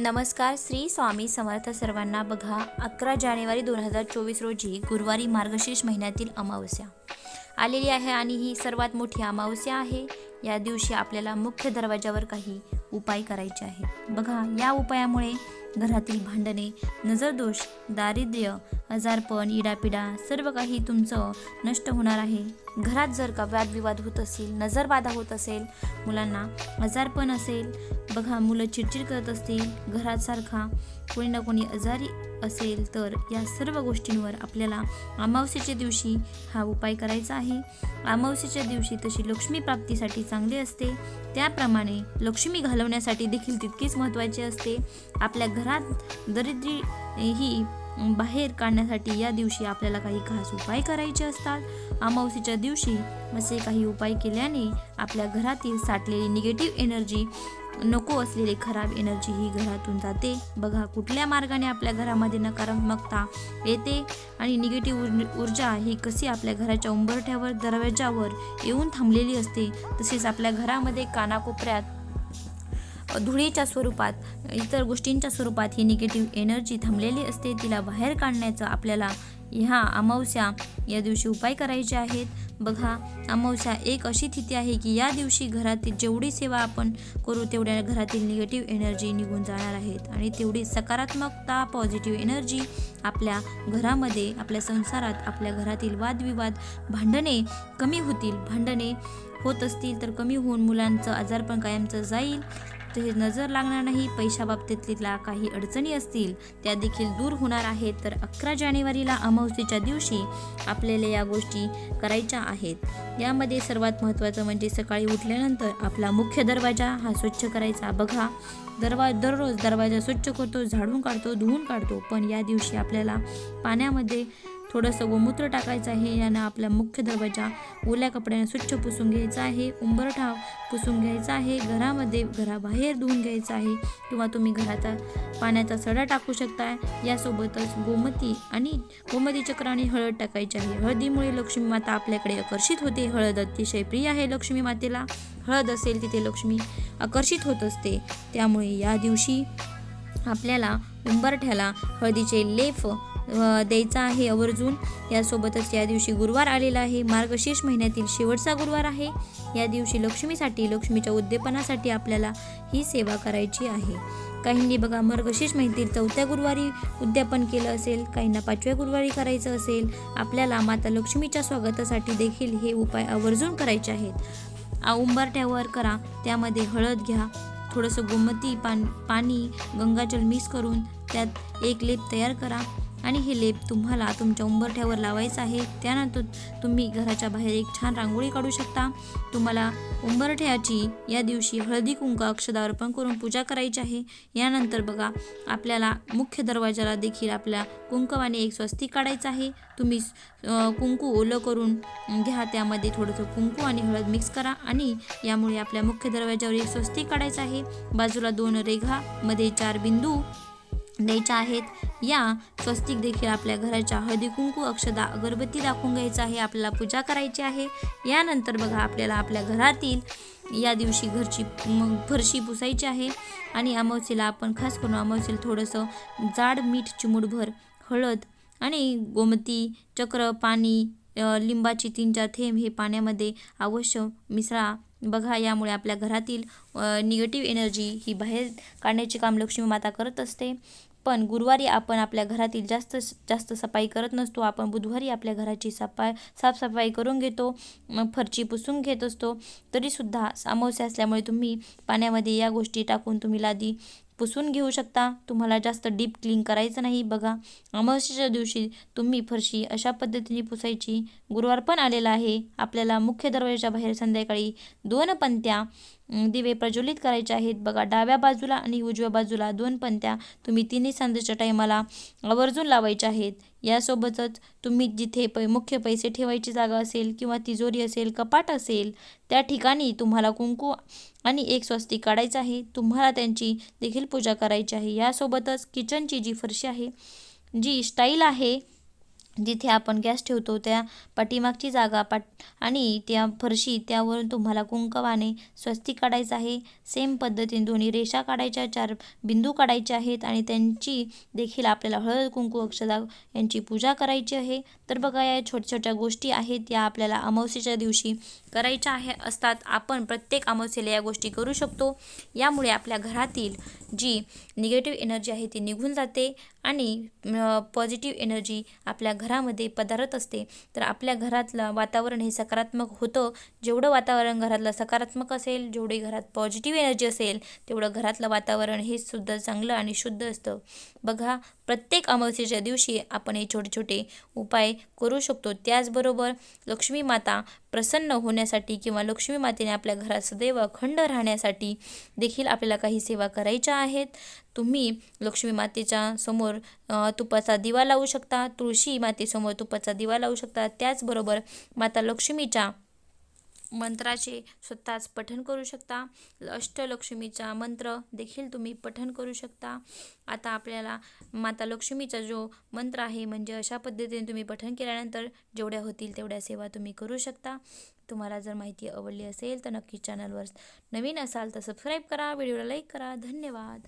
नमस्कार श्री स्वामी समर्थ सर्वांना बघा अकरा जानेवारी दोन हजार चोवीस रोजी गुरुवारी मार्गशीर्ष महिन्यातील अमावस्या आलेली आहे आणि ही सर्वात मोठी अमावस्या आहे. या दिवशी आपल्याला मुख्य दरवाजावर काही उपाय करायचे आहेत. बघा या उपायामुळे घरातील भांडणे नजरदोष दारिद्र्य आजारपण इडापिडा सर्व काही तुमचं नष्ट होणार आहे. घरात जर का वादविवाद होत असेल नजरबाधा होत असेल मुलांना आजारपण असेल बघा मुलं चिडचिड करत असतील घरात सारखा कोणी ना कोणी आजारी असेल तर या सर्व गोष्टींवर आपल्याला अमावस्येच्या दिवशी हा उपाय करायचा आहे. अमावस्येच्या दिवशी तशी लक्ष्मी प्राप्तीसाठी चांगली असते. त्याप्रमाणे लक्ष्मी घालवण्यासाठी देखील तितकीच महत्त्वाची असते. आपल्या घरात दरिद्री ही बाहेर काढण्यासाठी या दिवशी आपल्याला काही खास उपाय करायचे असतात. अमावस्येच्या दिवशी असे काही उपाय केल्याने आपल्या घरातील साठलेली निगेटिव्ह एनर्जी नको असलेली खराब एनर्जी ही घरातून जाते. बघा कुठल्या मार्गाने आपल्या घरामध्ये नकारात्मकता येते आणि निगेटिव्ह ऊर्जा ही कशी आपल्या घराच्या उंबरठ्यावर दरवाजावर येऊन थांबलेली असते तसेच आपल्या घरामध्ये कानाकोपऱ्यात धुळीच्या स्वरूपात इतर गोष्टींच्या स्वरूपात ही निगेटिव्ह एनर्जी थांबलेली असते. तिला बाहेर काढण्याचं आपल्याला ह्या अमावस्या या दिवशी उपाय करायचे आहेत. बघा अमावस्या एक अशी तिथी आहे की या दिवशी घरातील जेवढी सेवा आपण करू तेवढ्या घरातील निगेटिव्ह एनर्जी निघून जाणार आहेत. आणि तेवढी सकारात्मकता पॉझिटिव्ह एनर्जी आपल्या घरामध्ये आपल्या संसारात आपल्या घरातील वादविवाद भांडणे कमी होतील. भांडणे होत असतील तर कमी होऊन मुलांचं आजारपण कायमचं जाईल. तसेच नजर लागणार नाही पैशाबाबतीतल्या काही अडचणी असतील त्या देखील दूर होणार आहेत. तर अकरा जानेवारीला अमावस्येच्या दिवशी आपल्याला या गोष्टी करायच्या आहेत. यामध्ये सर्वात महत्त्वाचं म्हणजे सकाळी उठल्यानंतर आपला मुख्य दरवाजा हा स्वच्छ करायचा. बघा दरवा दररोज दरवाजा स्वच्छ करतो झाडून काढतो धुवून काढतो. पण या दिवशी आपल्याला पाण्यामध्ये थोडंसं गोमूत्र टाकायचं आहे. यानं आपला मुख्य दरवाजा ओल्या कपड्याने स्वच्छ पुसून घ्यायचा आहे. उंबरठा पुसून घ्यायचा आहे. घरामध्ये घराबाहेर धुवून घ्यायचं आहे किंवा तुम्ही घराचा पाण्याचा सडा टाकू शकता यासोबतच गोमती आणि गोमती चक्राने हळद टाकायची आहे. हळदीमुळे लक्ष्मी माता आपल्याकडे आकर्षित होते. हळद अतिशय प्रिय आहे लक्ष्मी मातेला. हळद असेल तिथे लक्ष्मी आकर्षित होत असते. त्यामुळे या दिवशी आपल्याला उंबरठ्याला हळदीचे लेफ द्यायचा आहे आवर्जून. यासोबतच या दिवशी गुरुवार आलेला आहे. मार्गशीर्ष महिन्यातील शेवटचा गुरुवार आहे. या दिवशी लक्ष्मीसाठी लक्ष्मीच्या उद्दीपनासाठी आपल्याला ही सेवा करायची आहे. काहींनी बघा मार्गशीर्ष महिन्यातील चौथ्या गुरुवारी उद्यापन केलं असेल. काहींना पाचव्या गुरुवारी करायचं असेल. आपल्याला माता लक्ष्मीच्या स्वागतासाठी देखील हे उपाय आवर्जून करायचे आहेत. उंबरट्यावर करा. त्यामध्ये हळद घ्या. थोडंसं गोमती पान पाणी गंगाजल मिक्स करून त्यात एक लेप तयार करा. आणि हे लेप तुम्हाला तुमच्या उंबरठ्यावर लावायचं आहे. त्यानंतर तुम्ही घराच्या बाहेर एक छान रांगोळी काढू शकता. तुम्हाला उंबरठ्याची या दिवशी हळदी कुंक अक्षदार्पण करून पूजा करायची आहे. यानंतर बघा आपल्याला मुख्य दरवाजाला देखील आपल्या कुंकवाने एक स्वस्तिक काढायचं आहे. तुम्ही कुंकू ओलं करून घ्या. त्यामध्ये थोडंसं कुंकू आणि हळद मिक्स करा आणि यामुळे आपल्या मुख्य दरवाजावर एक स्वस्तिक काढायचं आहे. बाजूला दोन रेघामध्ये चार बिंदू द्यायच्या आहेत. या स्वस्तिक देखील आपल्या घराच्या हळदी कुंकू अक्षदा अगरबत्ती दाखवून घ्यायचं आहे. आपल्याला पूजा करायची आहे. यानंतर बघा आपल्याला आपल्या घरातील या दिवशी घरची मग फरशी पुसायची आहे. आणि अमावस्येला आपण खास करून अमावस्येला थोडंसं जाड मीठ चिमूडभर हळद आणि गोमती चक्र पाणी लिंबाची तीन चार थेंब हे पाण्यामध्ये अवश्य मिसळा. बघा यामुळे आपल्या घरातील निगेटिव्ह एनर्जी ही बाहेर काढण्याचे काम लक्ष्मी माता करत असते. पण गुरुवारी आपण आपल्या घरातील जास्त जास्त सफाई करत नसतो. आपण बुधवारी आपल्या घराची सफाई साफसफाई करून घेतो फरची पुसून घेत असतो. तरीसुद्धा अमावस्या असल्यामुळे तुम्ही पाण्यामध्ये या गोष्टी टाकून तुम्ही लादी पुसून घेऊ शकता. तुम्हाला जास्त डीप क्लीन करायचं नाही बघा. अमावस्येच्या दिवशी तुम्ही फरशी अशा पद्धतीने पुसायची. गुरुवार पण आलेला आहे. आपल्याला मुख्य दरवाजाच्या बाहेर संध्याकाळी दोन पंत्या दिवे प्रज्वलित करायचे आहेत. बघा डाव्या बाजूला आणि उजव्या बाजूला दोन पंत्या तुम्ही तिन्ही सांजेच्या टायमाला आवर्जून लावायच्या आहेत. यासोबतच तुम्ही जिथे पै मुख्य पैसे ठेवायची जागा असेल किंवा तिजोरी असेल कपाट असेल त्या ठिकाणी तुम्हाला कुंकू आणि एक स्वस्तिक काढायचं आहे. तुम्हाला त्यांची देखील पूजा करायची आहे. यासोबतच किचनची जी फरशी आहे जी स्टाईल आहे जिथे आपण गॅस ठेवतो त्या पाठीमागची जागा पाट आणि त्या फरशी त्यावरून तुम्हाला कुंकवाने स्वस्तिक काढायचं आहे. सेम पद्धतीने दोन्ही रेषा काढायच्या चार बिंदू काढायचे आहेत आणि त्यांची देखील आपल्याला हळद कुंकू अक्षदा यांची पूजा करायची आहे. तर बघा या छोट्या छोट्या गोष्टी आहेत या आपल्याला अमावस्येच्या दिवशी करायच्या आहे असतात. आपण प्रत्येक अमावस्येला या गोष्टी करू शकतो. यामुळे आपल्या घरातील जी निगेटिव्ह एनर्जी आहे ती निघून जाते. आणि पॉझिटिव्ह एनर्जी आपल्या घरामध्ये पधारत असते. तर आपल्या घरातलं वातावरण हे सकारात्मक होतं. जेवढं वातावरण घरातलं सकारात्मक असेल जेवढी घरात पॉझिटिव्ह एनर्जी असेल तेवढं घरातलं वातावरण हे सुद्धा चांगलं आणि शुद्ध असतं. बघा प्रत्येक अमावस्येच्या दिवशी आपण हे छोटे छोटे उपाय करू शकतो. त्याचबरोबर लक्ष्मी माता प्रसन्न होण्यासाठी किंवा लक्ष्मी मातेने आपल्या घरात सदैव अखंड राहण्यासाठी देखील आपल्याला काही सेवा करायच्या आहेत. तुम्ही लक्ष्मी मातेच्या समोर तुपाचा दिवा लावू शकता तुळशी मातेसमोर तुपाचा दिवा लावू शकता. त्याचबरोबर माता लक्ष्मीच्या मंत्राचे स्वतःच पठण करू शकता. अष्टलक्ष्मीचा मंत्र देखील तुम्ही पठण करू शकता. आता आपल्याला माता लक्ष्मीचा जो मंत्र आहे म्हणजे अशा पद्धतीने तुम्ही पठण केल्यानंतर जेवढ्या होतील तेवढ्या सेवा तुम्ही करू शकता. तुम्हाला जर माहिती आवडली असेल तर नक्की चॅनलवर नवीन असाल तर सबस्क्राईब करा व्हिडिओला लाईक करा. धन्यवाद.